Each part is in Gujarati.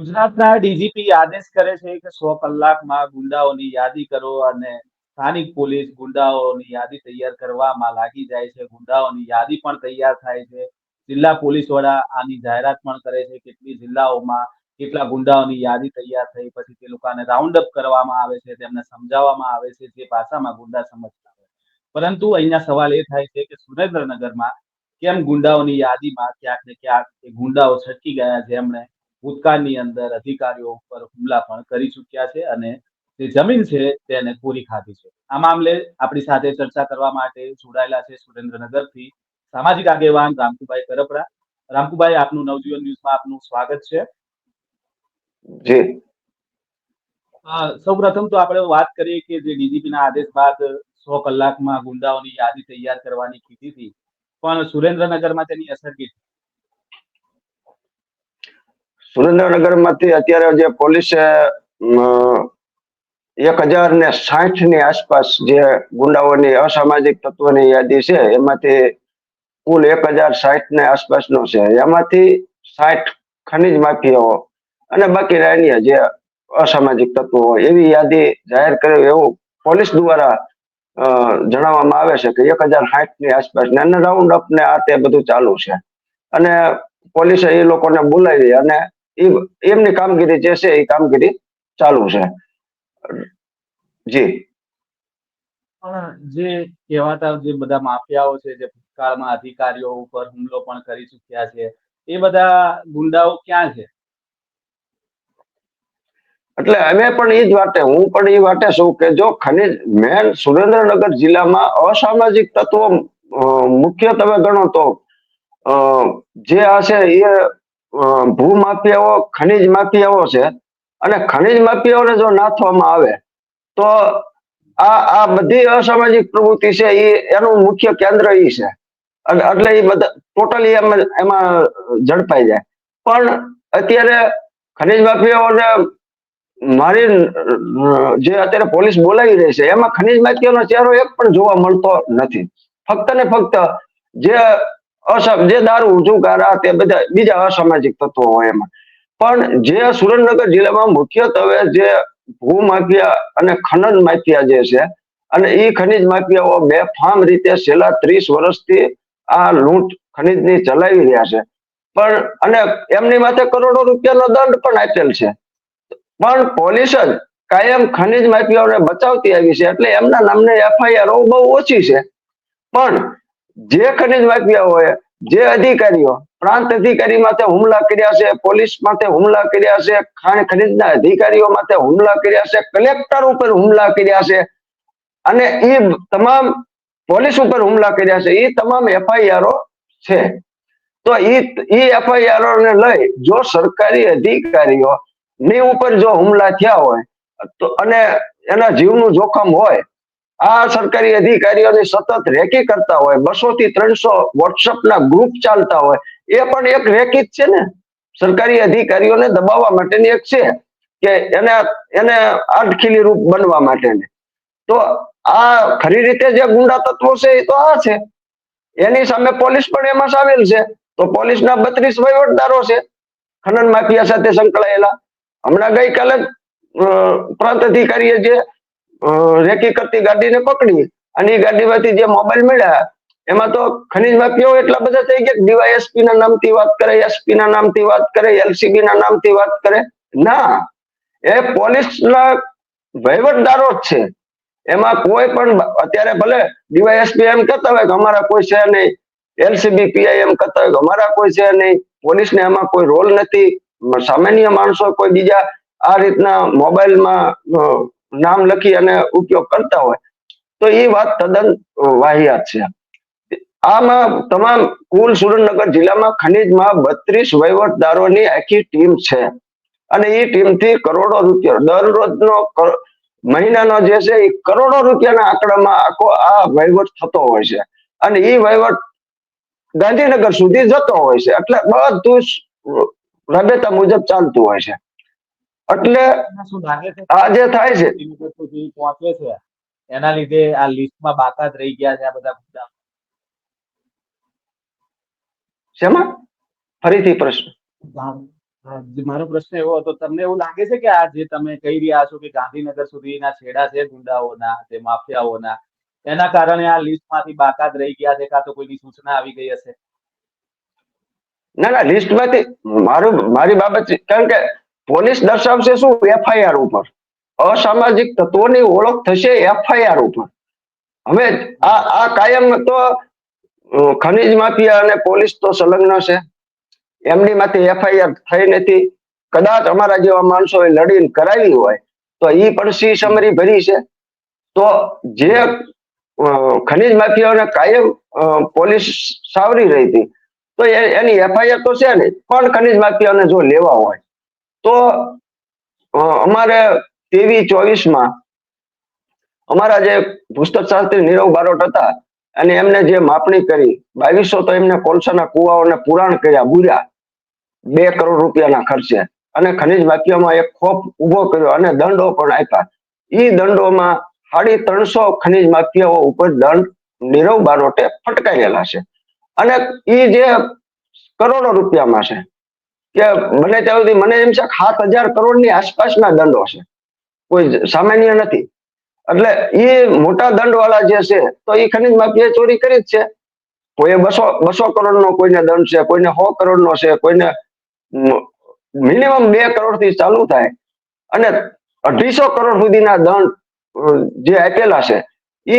ગુજરાતના ડીજીપી આદેશ કરે છે કે સો કલાકમાં ગુંડાઓની યાદી કરો અને સ્થાનિક પોલીસ ગુંડાઓની યાદી તૈયાર કરવામાં લાગી જાય છે. ગુંડાઓની યાદી પણ તૈયાર થાય છે. જિલ્લા પોલીસ વડા આની જાહેરાત પણ કરે છે કેટલી જિલ્લાઓમાં કેટલા ગુંડાઓની યાદી તૈયાર થઈ પછી તે લોકોને રાઉન્ડ અપ કરવામાં આવે છે, તેમને સમજાવવામાં આવે છે, જે ભાષામાં ગુંડા સમજતા હોય. પરંતુ અહીંયા સવાલ એ થાય છે કે સુરેન્દ્રનગરમાં કેમ ગુંડાઓની યાદીમાં ક્યાંક ને ક્યાંક ગુંડાઓ છટકી ગયા જેમણે ભૂતકાળની અંદર અધિકારીઓ ઉપર હુમલા પણ કરી ચૂક્યા છે અને જે જમીન છે તેને પૂરી ખાધી છે. આ મામલે આપણી સાથે ચર્ચા કરવા માટે જોડાયેલા છે સુરેન્દ્રનગરથી સામાજિક આગેવાન રામકુભાઈ કરપડા. રામકુભાઈ આપનું નવજીવન ન્યૂઝમાં આપનું સ્વાગત છે. જી. સૌ પ્રથમ તો આપણે વાત કરીએ કે જે ડીજીપીના આદેશ બાદ સો કલાકમાં ગુંડાઓની યાદી તૈયાર કરવાની કીધી હતી. પણ સુરેન્દ્રનગરમાં તેની અસર કેટલી? સુરેન્દ્રનગરમાંથી અત્યારે જે પોલીસે એક હજાર ને સાઠની આસપાસ જે ગુંડાઓની અસામાજિક તત્વોની યાદી છે, એમાંથી કુલ એક હજાર સાઠ ને આસપાસનો છે. એમાંથી સાઠ ખનિજ માફિયાઓ અને બાકી અન્ય જે અસામાજિક તત્વો હોય એવી યાદી જાહેર કરે એવું પોલીસ દ્વારા જણાવવામાં આવે છે કે એક હજાર સાઠની આસપાસ ને રાઉન્ડ અપ ને આ તે બધું ચાલુ છે. અને પોલીસે એ લોકોને બોલાવી અને એમની કામગીરી જે છે એ કામગીરી ચાલુ છે. જી. પણ જે કહેવાતા જે બધા માફિયાઓ છે જે ભૂતકાળમાં અધિકારીઓ ઉપર હુમલો પણ કરી ચુક્યા છે એ બધા ગુંડાઓ ક્યાં છે? એટલે અમે પણ એ જ વાતે હું પણ એ વાતે છું કે જો ખનિજ મેન સુરેન્દ્રનગર જિલ્લામાં અસામાજિક તત્વો મુખ્યત્વે ગણો તો જે આ છે એ ભૂ માફિયાઓ ખનિજ માફિયાઓ છે. અને ખનિજ માફિયાઓને જો નાથવામાં આવે, તો આ આ બધી અસામાજિક પ્રવૃત્તિ છે એ એનું મુખ્ય કેન્દ્ર એ છે. એટલે એ બધા, ટોટલી એમાં ઝડપાઈ જાય. પણ અત્યારે ખનિજ માફિયાઓને મારી જે અત્યારે પોલીસ બોલાવી રહી છે, એમાં ખનિજ માફિયાનો ચહેરો એક પણ જોવા મળતો નથી. ફક્ત ને ફક્ત જે જે દારૂ જુગાર તે બધા બીજા અસામાજિક તત્વો હોય એમાં. પણ જે સુરેન્દ્રનગર જિલ્લામાં મુખ્યત્વે જે ભૂમાફિયા અને ખનન માફિયા જે છે, અને એ ખનિજ માફિયાઓ બેફામ રીતે છેલ્લા ત્રીસ વર્ષથી આ લૂંટ ખનિજની ચલાવી રહ્યા છે. પણ, અને એમની માથે કરોડો રૂપિયાનો દંડ પણ આપેલ છે. પણ પોલીસ જ કાયમ ખનિજ માફિયાઓને બચાવતી આવી છે, એટલે એમના નામને એફઆઈઆર બહુ ઓછી છે. પણ જે ખનિજ માફિયાઓએ જે અધિકારીઓ, પ્રાંત અધિકારી માથે હુમલા કર્યા છે, પોલીસ માથે હુમલા કર્યા છે, ખાણ ખનીજના અધિકારીઓ માથે હુમલા કર્યા છે, કલેક્ટર ઉપર હુમલા કર્યા છે, અને એ તમામ પોલીસ ઉપર હુમલા કર્યા છે એ તમામ એફઆઈઆરો છે. તો એ એફઆઈઆરો ને લઈ જો સરકારી અધિકારીઓ ની ઉપર જો હુમલા થયા હોય, તો અને એના જીવનું જોખમ હોય આ સરકારી અધિકારીઓની સતત રેકી કરતા હોય બસો થી ત્રણસો વોટ્સઅપ ના ગ્રુપ ચાલતા હોય, એ પણ એક રેકી જ છે ને? સરકારી અધિકારીઓને દબાવવા માટેની એક છે કે એને એને આડખીલી રૂપ બનવા માટેની. તો આ ખરી રીતે જે ગુંડા તત્વો છે એ તો આ છે. એની સામે પોલીસ પણ એમાં સામેલ છે. તો પોલીસના બત્રીસ વહીવટદારો છે. ખનન માફિયા સાથે સંકળાયેલા. હમણાં ગઈકાલે પ્રાંત અધિકારીએ જે રેકી કરતી ગાડીને પકડી અને એ ગાડીમાંથી જે મોબાઈલ મળ્યા, એમાં તો ખનીજ માફિયાઓ એટલા બધા થઈ ગયા ડીવાયએસપી ના નામથી વાત કરે એસપી ના નામથી વાત કરે એલસીબી ના નામથી વાત કરે. ના, એ પોલીસના વહીવટદારો જ છે. એમાં કોઈ પણ અત્યારે ભલે ડીવાયએસપી એમ કહેતા હોય કે અમારા કોઈ છે નહીં એલસીબી પીઆઈ એમ કહેતા હોય કે અમારા કોઈ છે નહીં, પોલીસને એમાં કોઈ રોલ નથી. સામાન્ય માણસો કોઈ બીજા આ રીતના મોબાઈલમાં નામ લખી અને ઉપયોગ કરતા હોય, તો એ વાત તદ્દન વાહિયાત છે. આમાં તમામ કુલ સુરેન્દ્રનગર જિલ્લામાં ખનીજમાં બત્રીસ વહીવટદારોની આખી ટીમ છે. અને એ ટીમથી કરોડો રૂપિયા દરરોજનો મહિનાનો જે છે એ કરોડો રૂપિયાના આંકડામાં આખો આ વહીવટ થતો હોય છે. અને એ વહીવટ ગાંધીનગર સુધી જતો હોય છે. એટલે બધું રબેતા મુજબ ચાલતું હોય છે. એટલે આ જે થાય છે. પહોંચે છે એના લીધે આ લિસ્ટમાં બાકાત રહી ગયા છે આ બધા મુદ્દા. શેમાં? ફરીથી પ્રશ્ન. મારો પ્રશ્ન એવો હતો તમને એવું લાગે છે કે આ જે તમે કહી રહ્યા છો કે ગાંધીનગર સુધીના છેડા છે ગુંડાઓના તે માફિયાઓના એના કારણે આ લિસ્ટમાંથી બાકાત રહી ગયા છે કાં તો કોઈની સૂચના આવી ગઈ હશે? ના ના લિસ્ટમાંથી મારું મારી બાબત છે. કારણ કે પોલીસ દર્શાવશે શું? એફઆઈઆર ઉપર. અસામાજિક તત્વોની ઓળખ થશે એફઆઈઆર ઉપર. હવે આ આ કાયમ તો ખનીજ માફિયા અને પોલીસ તો સંલગ્ન છે. એમની માંથી એફઆઈઆર થઈ નથી. કદાચ અમારા જેવા માણસોએ લડીને કરાવી હોય, તો એ પણ સી સમરી ભરી છે. તો જે ખનીજ માફિયાઓને કાયમ પોલીસ સાવરી રહી હતી તો એની એફઆઈઆર તો છે ને, પણ ખનીજ માફિયાઓને જો લેવા હોય તો અમારે તેવી ચોવીસમાં અમારા જે પુસ્તક શાસ્ત્રી નીરવ બારોટ હતા, અને એમને જે માપણી કરી, બાવીસો તો એમને કોલસાના કુવાઓને પુરાણ કર્યા, બુર્યા, બે કરોડ રૂપિયાના ખર્ચે. અને ખનીજ માફિયામાં એક ખોફ ઊભો કર્યો અને દંડો પણ આપ્યા. એ દંડોમાં સાડી ત્રણસો ખનીજ માફિયાઓ ઉપર દંડ નીરવ બારોટે ફટકારેલા છે. અને એ જે કરોડો રૂપિયામાં છે કે મને ત્યાં સુધી મને એમ છે કે સાત હજાર કરોડની આસપાસના દંડો છે. કોઈ સામાન્ય નથી. એટલે એ મોટા દંડ વાળા જે છે, તો એ ખનીજ માફિયાએ ચોરી કરી જ છે. કોઈએ બસો બસો કરોડનો કોઈને દંડ છે, કોઈને સો કરોડનો છે, કોઈને મિનિમમ બે કરોડથી ચાલુ થાય. અને અઢીસો કરોડ સુધીના દંડ જે આપેલા છે, એ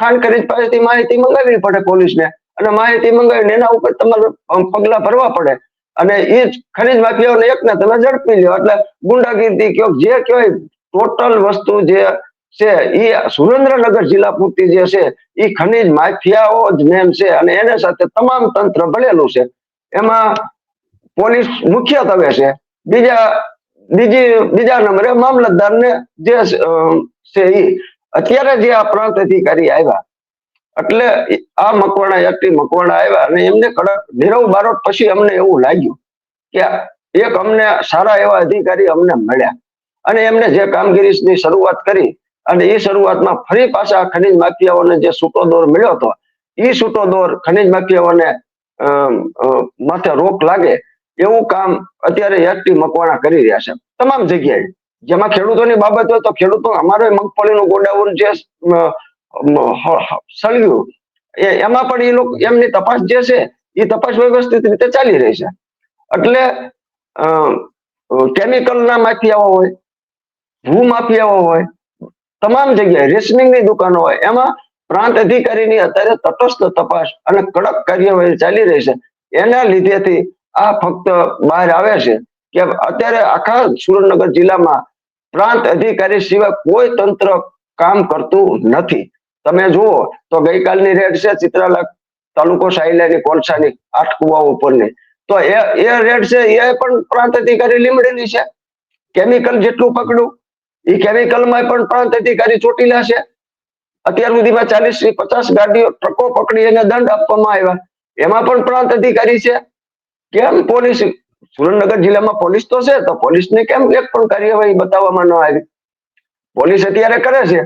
ખાન ખરીદ પાસેથી માહિતી મંગાવવી પડે પોલીસને. અને માહિતી મંગાવીને એના ઉપર તમારે પગલાં ભરવા પડે. અને એ જ ખનીજ માફિયાઓને એકને તમે ઝડપી લ્યો. એટલે ગુંડાગીરી કયો, જે કહેવાય ટોટલ વસ્તુ જે છે એ સુરેન્દ્રનગર જિલ્લા પૂરતી જે છે એ ખનીજ માફિયાઓ જ મેન છે. અને એને સાથે તમામ તંત્ર ભળેલું છે. એમાં પોલીસ મુખ્યત્વે છે. બીજા, બીજી, બીજા નંબરે મામલતદાર ને જે છે એ અત્યારે જે આ પ્રાંત અધિકારી આવ્યા એટલે આ મકવાણા યાત્રી મકવાણા આવ્યા અને એમને કડક નીરવ બારોટ પછી અમને એવું લાગ્યું કે એક અમને સારા એવા અધિકારી અમને મળ્યા. અને એમને જે કામગીરીની શરૂઆત કરી અને એ શરૂઆતમાં ફરી પાછા ખનિજ માફિયાઓને જે છૂટો દોર મળ્યો હતો એ છૂટો દોર ખનીજ માફિયાઓને માથે રોક લાગે એવું કામ અત્યારે યાત્રી મકવાણા કરી રહ્યા છે. તમામ જગ્યાએ. જેમાં ખેડૂતોની બાબત હોય તો ખેડૂતો અમારે મગફળીનું ગોડાઉન જે સળગ્યું એમાં પણ એ લોકો, એમની તપાસ જે છે એ તપાસ વ્યવસ્થિત રીતે ચાલી રહી છે. એટલે કેમિકલના માફિયાઓ હોય, ભૂ માફિયાઓ હોય, તમામ જગ્યાએ રેશનિંગની દુકાનો હોય, એમાં પ્રાંત અધિકારીની અત્યારે તટસ્થ તપાસ અને કડક કાર્યવાહી ચાલી રહી છે. એના લીધેથી આ ફક્ત બહાર આવે છે કે અત્યારે આખા સુરેન્દ્રનગર જિલ્લામાં પ્રાંત અધિકારી સિવાય કોઈ તંત્ર કામ કરતું નથી. તમે જુઓ, તો ગઈકાલની રેડ છે ચિત્રાલક, તાલુકો સાયલાની કોલસાની આઠ કુવાઓ ઉપરની. તો એ એ રેડ છે, એ પણ પ્રાંત અધિકારી લીમડેલી છે. કેમિકલ જેટલું પકડું એ કેમિકલમાં પણ પ્રાંત અધિકારી ચોટીલા છે. અત્યાર સુધીમાં ચાલીસથી પચાસ ગાડીઓ ટ્રકો પકડી એને દંડ આપવામાં આવ્યા. એમાં પણ પ્રાંત અધિકારી છે. કેમ પોલીસ, સુરેન્દ્રનગર જિલ્લામાં પોલીસ તો છે, તો પોલીસને કેમ એક પણ કાર્યવાહી બતાવવામાં ન આવી? પોલીસ અત્યારે કરે છે.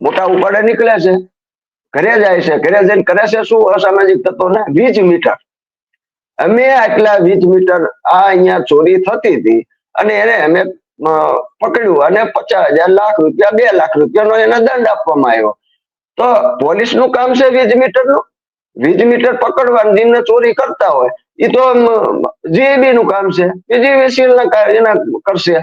મોટા ઉપાડે નીકળે છે. ઘરે જાય છે. ઘરે જઈને કરે છે શું? અસામાજિક તત્વોને વીજ મીટર. અમે આટલા વીજ મીટર આ અહીંયા ચોરી થતી હતી અને એને અમે પકડ્યું અને પચાસ હજાર લાખ રૂપિયા, બે લાખ રૂપિયાનો એને દંડ આપવામાં આવ્યો. તો પોલીસનું કામ છે વીજ મીટરનું? વીજ મીટર પકડવાનું દિનને ચોરી કરતા હોય એ તો જીએબી નું કામ છે. જીવીસીલ ના એના કરશે.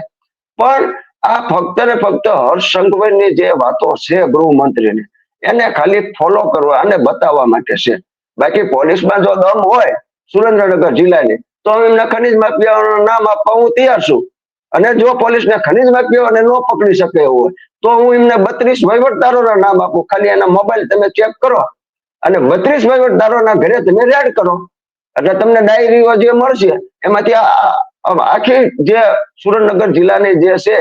પણ આ ફક્ત ને ફક્ત હર્ષ સંઘવીની જે વાતો છે ગૃહમંત્રીની, એને ખાલી ફોલો કરવા અને બતાવવા માટે છે. બાકી પોલીસમાં જો દમ હોય સુરેન્દ્રનગર જિલ્લાની, તો એમના ખનીજ માફિયાઓનું નામ આપવા હું તૈયાર છું. અને જો પોલીસને ખનીજ માફિયાઓને ન પકડી શકે એવું હોય, તો હું એમને બત્રીસ વહીવટદારોના નામ આપું. ખાલી એના મોબાઈલ તમે ચેક કરો અને બત્રીસ વહીવટદારોના ઘરે તમે રેડ કરો. એટલે તમને ડાયરીઓ જે મળશે, એમાંથી આખી જે સુરેન્દ્રનગર જિલ્લાની જે છે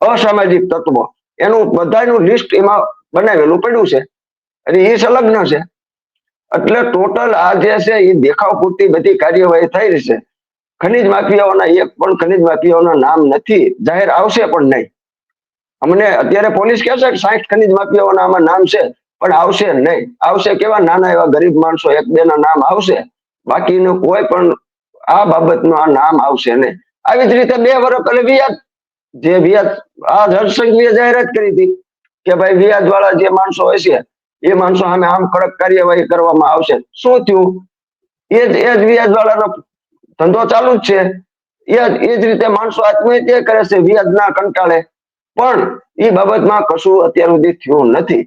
અસામાજિક તત્વો. એનું બધાનું લિસ્ટ એમાં બનાવેલું પડ્યું છે. અને એ સંલગ્ન છે. એટલે ટોટલ આ જે છે એ દેખાવ પૂરતી બધી કાર્યવાહી થઈ રહી છે. ખનીજ માફિયાઓના, એક પણ ખનીજ માફિયાઓના નામ નથી. જાહેર આવશે પણ નહીં. અમને અત્યારે પોલીસ કહે છે કે સાઠ ખનીજ માફિયાઓના આમાં નામ છે, પણ આવશે નહીં. આવશે કેવા? નાના એવા ગરીબ માણસો એક બે ના નામ આવશે. બાકીનું કોઈ પણ આ બાબતનું આ નામ આવશે નહીં. આવી જ રીતે બે વર્ષ પહેલા જે વ્યાજ આ હર્ષંઘવીએ જાહેરાત કરી હતી કે ભાઈ વ્યાજ વાળા જે માણસો હોય છે, એ માણસો સામે આમ કડક કાર્યવાહી કરવામાં આવશે. શું થયું? એ જ એ જ વ્યાજ વાળાનો ધંધો ચાલુ જ છે. એ જ એ જ રીતે માણસો આત્મહત્યા કરે છે વ્યાજ ના કંટાળે. પણ એ બાબતમાં કશું અત્યાર સુધી થયું નથી.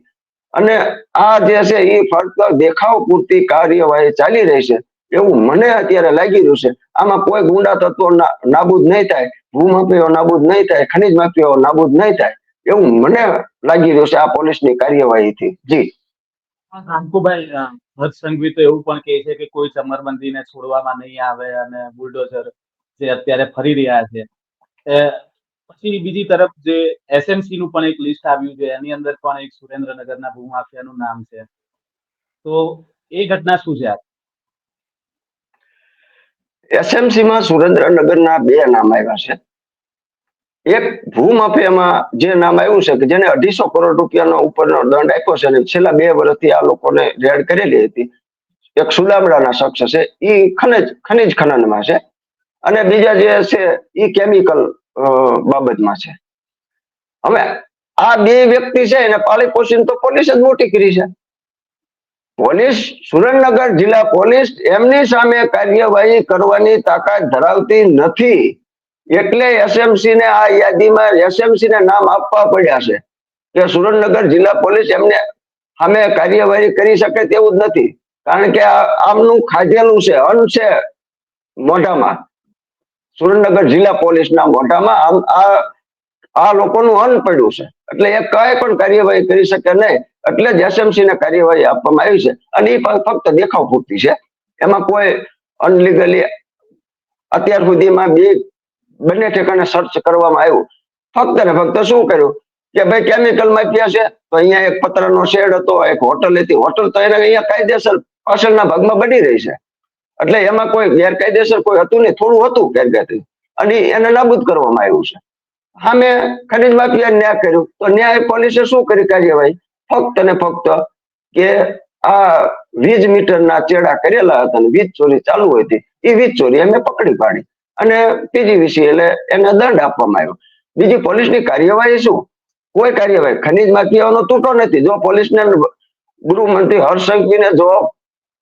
અને આ જે છે એ ફક્ત દેખાવ પૂરતી કાર્યવાહી ચાલી રહી છે. એવું મને અત્યારે લાગી રહ્યું છે. આમાં કોઈ ગુંડા તત્વો નાબૂદ નહીં થાય. ભૂમાફીઓ નાબૂદ નહીં થાય, ખનીજ માફીઓ નાબૂદ નહીં થાય, એવું મને લાગી રહ્યું છે આ પોલીસની કાર્યવાહીથી જી. અંકુભાઈ હર્ષ સંઘવી તો એવું પણ કહે છે કે કોઈ ચમરબંધીને છોડવામાં નહીં આવે અને બુલડોઝર જે અત્યારે ફરી રહ્યા છે. પછી બીજી તરફ જે એસએમસી નું પણ એક લિસ્ટ આવ્યું છે, એની અંદર પણ એક સુરેન્દ્રનગરના ભૂમાફિયાનું નામ છે. તો એ ઘટના શું છે આ એસએમસી માં સુરેન્દ્રનગરના બે નામ આવ્યા છે. એક ભૂમાફિયામાં જે નામ આવ્યું છે કે જેને અઢીસો કરોડ રૂપિયાનો ઉપરનો દંડ આપ્યો છે અને છેલ્લા બે વર્ષથી આ લોકોને રેડ કરેલી હતી. એક સુલામડાના શખ્સ છે એ ખનિજ ખનિજ ખનનમાં છે અને બીજા જે છે એ કેમિકલ બાબતમાં છે. હવે આ બે વ્યક્તિ છે એને પાળી પોષીને તો પોલીસ જ મોટી કરી છે. પોલીસ સુરેન્દ્રનગર જિલ્લા પોલીસ એમની સામે કાર્યવાહી કરવાની તાકાત ધરાવતી નથી. એટલે એસએમસી ને આ યાદીમાં એસએમસી ને નામ આપવા પડ્યા છે કે સુરેન્દ્રનગર જિલ્લા પોલીસ એમને સામે કાર્યવાહી કરી શકે તેવું જ નથી. કારણ કે આમનું ખાધેલું છે, અન્ન છે મોઢામાં. સુરેન્દ્રનગર જિલ્લા પોલીસના મોઢામાં આમ આ આ લોકોનું અન્ન પડ્યું છે. એટલે એ કઈ પણ કાર્યવાહી કરી શકે નહીં. એટલે જ ને કાર્યવાહી આપવામાં આવી છે. અને એ ફક્ત દેખાવ પૂરતી છે. એમાં કોઈ અનલીગલી અત્યાર સુધીમાં બે બંને ઠેકાણે સર્ચ કરવામાં આવ્યું. ફક્ત ને ફક્ત શું કર્યું? કે ભાઈ કેમિકલ માફિયા છે, તો અહીંયા એક પતરાનો શેડ હતો, એક હોટલ હતી. હોટલ તો એને અહીંયા કાયદેસર પાછળના ભાગમાં બની રહી છે. એટલે એમાં કોઈ ગેરકાયદેસર કોઈ હતું નહીં. થોડું હતું ગેરકાયદેસર. અને એને નાબૂદ કરવામાં આવ્યું છે. સામે ખનીજ માફિયા ન્યાય કર્યું. તો ન્યાય પોલીસે શું કરી કાર્યવાહી? ફક્ત ને ફક્ત કે આ વીજ મીટરના ચેડા કરેલા હતા વીજ ચોરી ચાલુ હતી એ વીજ ચોરી એમને પકડી પાડી. અને પીજીવીસી એટલે એને દંડ આપવામાં આવ્યો. બીજી પોલીસની કાર્યવાહી શું? કોઈ કાર્યવાહી. ખનીજ માફિયાઓનો તૂટો નથી. જો પોલીસને ગૃહમંત્રી હર્ષંકીને જો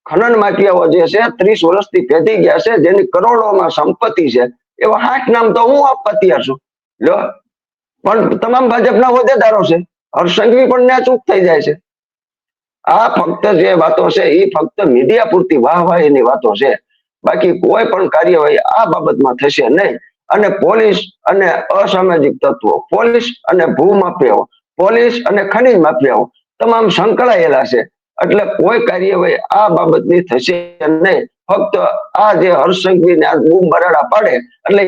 ખનન માફિયાઓ જે છે, ત્રીસ વર્ષથી પેટી ગયા છે, જેની કરોડોમાં સંપત્તિ છે, એવા આઠ નામ તો હું આપવા તૈયાર છું. લો પણ તમામ ભાજપના હોદ્દેદારો છે. હર્ષ પણ ન્યા ચૂપ થઈ જાય છે. આ ફક્ત જે વાતો છે એ ફક્ત મીડિયા પૂરતી વાહવાહીની વાતો છે. બાકી કોઈ પણ કાર્યવાહી આ બાબતમાં થશે નહીં. અને પોલીસ અને અસામાજિક તત્વો, પોલીસ અને ભૂમાફિયાઓ પોલીસ અને ખનીજ માફિયાઓ તમામ સંકળાયેલા છે. એટલે કોઈ કાર્યવાહી આ બાબતની થશે નહીં. ફક્ત આ જે હર્ષસંઘવીને આ બૂમ બરાડા પાડે એટલે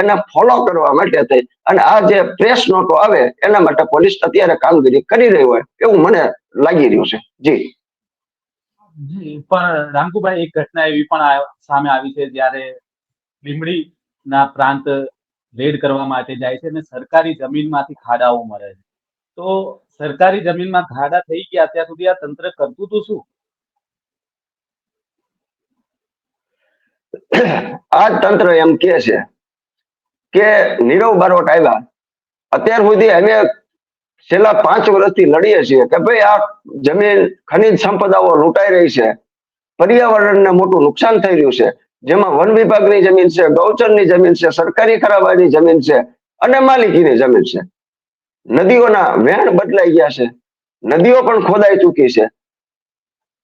એને ફોલો કરવા માટે થઈ. અને આ જે પ્રેસ નોટો આવે એના માટે પોલીસ અત્યારે કામગીરી કરી રહી હોય એવું મને લાગી રહ્યું છે. જી. જી, પણ રામકુભાઈ એક ઘટના એવી પણ સામે આવી છે જ્યારે લીંબડીના પ્રાંત રેડ કરવા માટે જાય છે અને સરકારી જમીનમાંથી ખાડાઓ મળે છે. તો સરકારી જમીનમાં ખાડા થઈ ગયા ત્યાં સુધી આ તંત્ર કરતું હતું શું? આ તંત્ર એમ કે છે કે નીરવ બારોટ આવ્યા. અત્યાર સુધી અમે છેલ્લા પાંચ વર્ષથી લડીએ છીએ કે ભાઈ આ જમીન ખનિજ સંપદાઓ લૂંટાઈ રહી છે. પર્યાવરણને મોટું નુકસાન થઈ રહ્યું છે. જેમાં વન વિભાગની જમીન છે ગૌચરની જમીન છે, સરકારી ખરાબાની જમીન છે અને માલિકીની જમીન છે. નદીઓના વહેણ બદલાઈ ગયા છે. નદીઓ પણ ખોદાઈ ચૂકી છે.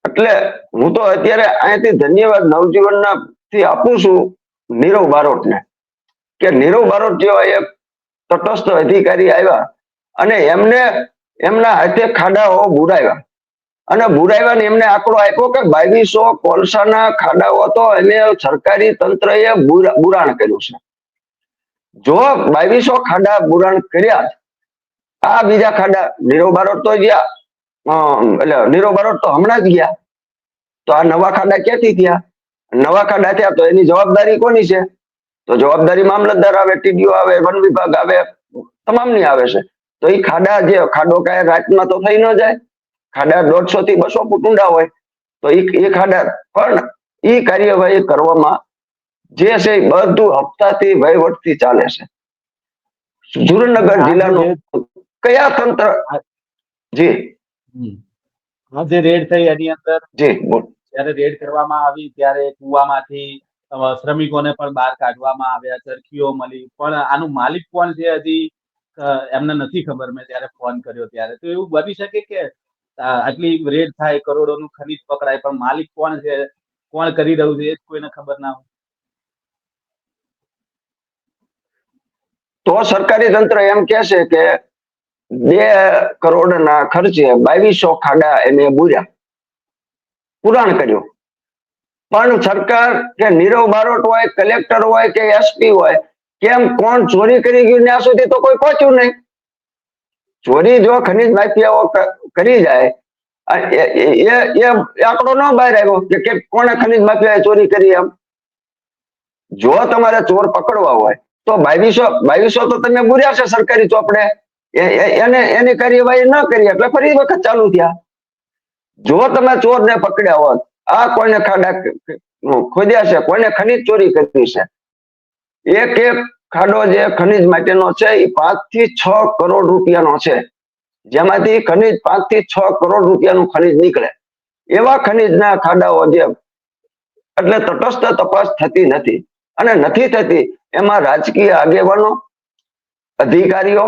એટલે હું તો અત્યારે અહીંયાથી ધન્યવાદ નવજીવનના થી આપું છું નીરવ બારોટને. કે નીરવ બારોટ જેવા એક તટસ્થ અધિકારી આવ્યા અને એમને એમના હાથે ખાડાઓ બુરાવ્યા અને બુરાવ્યા ને એમને આંકડો આપ્યો કે બાવીસો કોલસાના ખાડાઓ તો એને સરકારી તંત્રએ બુરા- બુરાણ કર્યું છે. જો બાવીસો ખાડા બુરાણ કર્યા, આ બીજા ખાડા નીરવ બારોટ તો ગયા એટલે નીરવ બારોટ તો હમણાં જ ગયા. તો આ નવા ખાડા ક્યાંથી થયા? નવા ખાડા થયા તો એની જવાબદારી કોની છે? તો જવાબદારી મામલતદાર આવે ટીડીઓ આવે વન વિભાગ આવે તમામની આવે છે. તો એ ખાડા જે ખાડો કાંઈ રાતમાં તો થઈ ન જાય. ખાડા દોઢસો થી બસો ફૂટ ઊંડા હોય. તો એ એ ખાડા પણ એ કાર્યવાહી કરવામાં જે છે એ બધું હપ્તાથી વહીવટથી ચાલે છે. સુરેન્દ્રનગર જિલ્લાનું કયા તંત્ર? જી. હા જે રેડ થઈ એની અંદર. જી બોલ. જ્યારે રેડ કરવામાં આવી, ત્યારે કુવામાંથી શ્રમિકોને પણ બહાર કાઢવામાં આવ્યા, ચરખીઓ મળી. પણ આનું માલિક કોણ છે હજી? એમને નથી ખબર. મેં ત્યારે ફોન કર્યો ત્યારે. તો એવું બની શકે કે આટલી રેડ થાય, કરોડોનું ખનીજ પકડાય, પણ માલિક કોણ છે? કોણ કરી રહ્યું છે? એ કોઈને ખબર ના હોય. તો સરકારી તંત્ર એમ કે છે કે બે કરોડના ખર્ચે બાવીસો ખાડા એને બુર્યા. પુરાણ કર્યું. પણ સરકાર કે નીરવ બારોટ હોય, કલેક્ટર હોય કે એસપી હોય, કેમ કોણ ચોરી કરી ગયું ત્યાં સુધી તો કોઈ પહોંચ્યું નહીં? ચોરી જો ખનીજ માફિયાઓ કરી જાય એ, એ- આંકડો ન બહાર આવ્યો કે કે કોણે ખનીજ માફિયાએ ચોરી કરી એમ? જો તમારે ચોર પકડવા હોય, તો બાવીસો બાવીસો તો તમે બુર્યા છે સરકારી ચોપડે. એને, એની કાર્યવાહી ન કરી, એટલે ફરી વખત ચાલુ થયા. જો તમે ચોરને પકડ્યા હોત, આ કોઈને ખાડા ખોદ્યા છે, કોઈને ખનીજ ચોરી કરી છે? એક એક ખાડો જે ખનીજ માટેનો છે એ પાંચથી છ કરોડ રૂપિયાનો છે. જેમાંથી ખનીજ પાંચથી છ કરોડ રૂપિયાનું ખનીજ નીકળે. એવા ખનીજના ખાડાઓ જે એટલે તટસ્થ તપાસ થતી નથી. અને નથી થતી, એમાં રાજકીય આગેવાનો, અધિકારીઓ,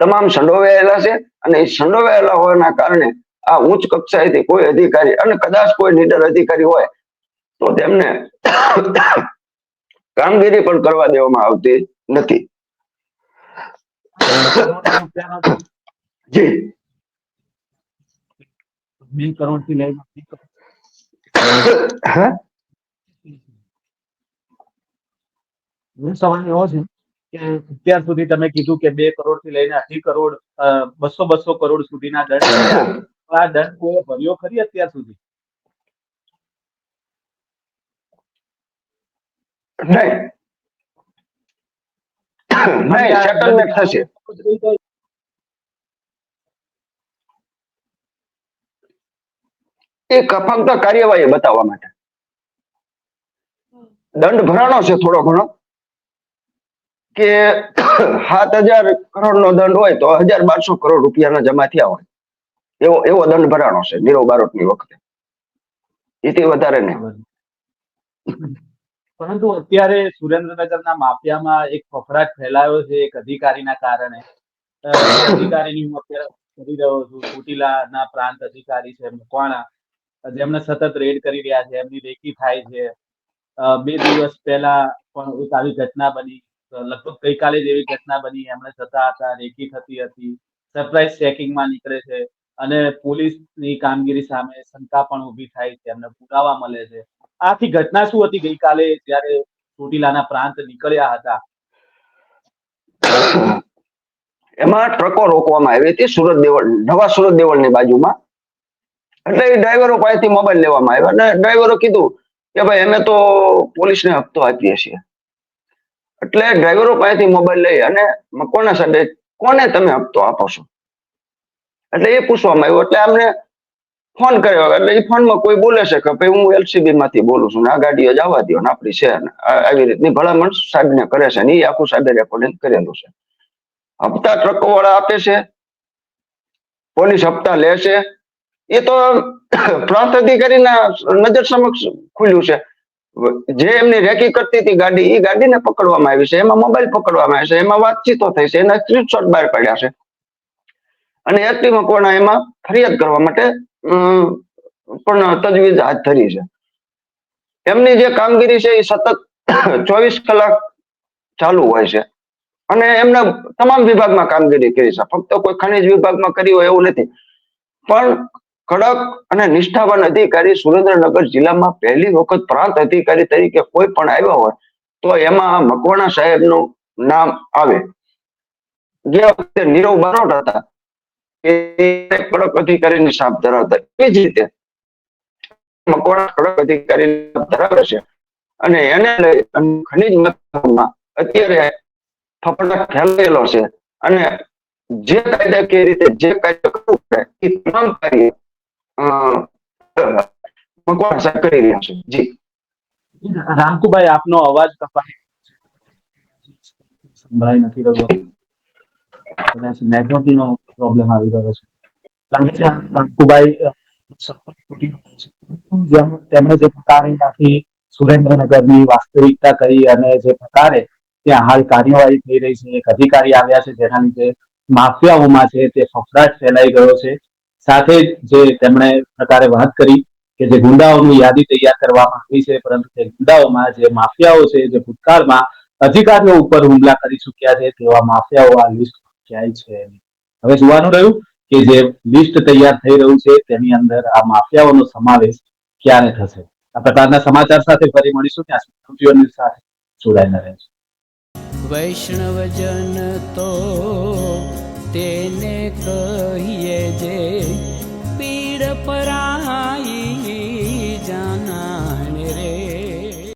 તમામ સંડોવાયેલા છે. અને એ સંડોવાયેલા હોવાના કારણે આ ઉચ્ચ કક્ષાએથી કોઈ અધિકારી અને કદાચ કોઈ નીડર અધિકારી હોય તો તેમને કામગીરી પણ કરવા દેવામાં આવતી નથી. જી. બે કરોડ. થી લઈને સવાલ એવો છે કે અત્યાર સુધી તમે કીધું કે બે કરોડથી લઈને અઢી કરોડ બસો બસો કરોડ સુધીના. તો આ દંડ કોઈ ભર્યો ખરી અત્યાર સુધી? સેટલમેન્ટ થશે. એ ક- ફક્ત કાર્યવાહી બતાવવા માટે. દંડ ભરાણો છે થોડો ઘણો. કે સાત હજાર કરોડ નો દંડ હોય તો હજાર બારસો કરોડ રૂપિયાના જમા થયા હોય. એવો એવો દંડ ભરાણો છે નીરવ બારોટની વખતે. એથી વધારે નહીં. પરંતુ અત્યારે સુરેન્દ્રનગરના માફિયામાં એક ફફડાટ ફેલાયો છે એક અધિકારીના કારણે. અધિકારીની હું અત્યારે કરી રહ્યો છું. ચોટીલાના પ્રાંત અધિકારી છે, મકવાણા. જેમને સતત રેડ કરી રહ્યા છે, એમની રેકી થાય છે. બે દિવસ પહેલા પણ એક આવી ઘટના બની. લગભગ ગઈકાલે જ એવી ઘટના બની. એમણે જતા હતા, રેકી થતી હતી. સરપ્રાઇઝ ચેકિંગમાં નીકળે છે. અને પોલીસની કામગીરી સામે શંકા પણ ઊભી થાય છે, એમને પુરાવા મળે છે. આખી ઘટના શું હતી ગઈકાલે જ્યારે ચોટીલાના પ્રાંત નીકળ્યા હતા? એમાં ટ્રકો રોકવામાં આવી હતી, સુરત દેવળ, નવા સુરત દેવળની બાજુમાં. એટલે એ ડ્રાઈવરો પાસેથી મોબાઈલ લેવામાં આવ્યા અને ડ્રાઈવરો કીધું કે ભાઈ, અમે તો પોલીસને હપ્તો આપીએ છીએ. એટલે ડ્રાઈવરો પાસેથી મોબાઈલ લઈ અને મકવાણા સાથે, કોને તમે હપ્તો આપો છો? એટલે એ પૂછવામાં આવ્યું. એટલે અમને ફોન કર્યો એટલે એ ફોનમાં કોઈ બોલે છે કે ભાઈ હું એલસીબી માંથી બોલું છું ને આ ગાડીઓ જવા દો ને આપણી છે આવી રીતની ભલામણ સાહેબને કરે છે ને એ આખું સાહેબે રેકોર્ડિંગ કરેલું છે. હપ્તા ટ્રકો વાળા આપે છે. પોલીસ હપ્તા લે છે. એ તો પ્રાંત અધિકારીના નજર સમક્ષ ખુલ્યું છે. જે એમની રેકી કરતી હતી ગાડી એ ગાડીને પકડવામાં આવી છે. એમાં મોબાઈલ પકડવામાં આવ્યો છે. એમાં વાતચીતો થઈ છે. એના સ્ક્રીનશોટ બહાર પડ્યા છે. અને એટલી મકવાણા એમાં ફરિયાદ કરવા માટે પણ તજવીજ હાથ ધરી છે. એમની જે કામગીરી છે એ સતત ચોવીસ કલાક ચાલુ હોય છે. અને એમને તમામ વિભાગમાં કામગીરી કરી છે. ફક્ત કોઈ ખનિજ વિભાગમાં કરી હોય એવું નથી. પણ કડક અને નિષ્ઠાવાન અધિકારી સુરેન્દ્રનગર જિલ્લામાં પહેલી વખત પ્રાંત અધિકારી તરીકે કોઈ પણ આવ્યા હોય, તો એમાં મકવાણા સાહેબનું નામ આવે. જે વખતે નીરવ બારોટ હતા એ એક કડક અધિકારીની છાપ ધરાવતા એ જ રીતે મકવાણા કડક અધિકારી ધરાવે છે. અને એને લઈ ખનિજ મથકમાં અત્યારે ફફડાટ ફેલાયેલો છે. અને જે કાયદાકીય રીતે જે કાર્ય કરવું પડે એ તમામ કાર્ય મકવાણા સાહેબ કરી રહ્યા છે. જી. રામકુભાઈ આપનો અવાજ કપાય. સંભળાય નથી રહ્યો કદાચ નેટવર્કિંગ નો પ્રોબ્લેમ આવી રહ્યો છે કારણ કે છે. જેમ તેમણે જે પ્રકારે આખી સુરેન્દ્રનગરની વાસ્તવિકતા કરી અને જે પ્રકારે ત્યાં હાલ કાર્યવાહી થઈ રહી છે, એક અધિકારી આવ્યા છે જેના લીધે માફિયાઓમાં છે તે ફફડાટ ફેલાઈ ગયો છે સાથે જે તેમણે પ્રકારે વાત કરી કે જે ગુંડાઓની યાદી તૈયાર કરવામાં આવી છે, પરંતુ તે ગુંડાઓમાં જે માફિયાઓ છે, જે ભૂતકાળમાં અધિકારીઓ ઉપર હુમલા કરી ચૂક્યા છે, તેવા માફિયાઓ આ લિસ્ટ ક્યાંય છે હવે જોવાનું રહ્યું કે જે લિસ્ટ તૈયાર થઈ રહ્યું છે તેની અંદર આ માફિયાઓનો સમાવેશ ક્યારે થશે? આ પ્રકારના સમાચાર સાથે ફરી મળીશું. ત્યાં સુધી સાથે જોડાયેલા રહેશે વૈષ્ણવજન તો તેને કહીએ જે પીડ પરા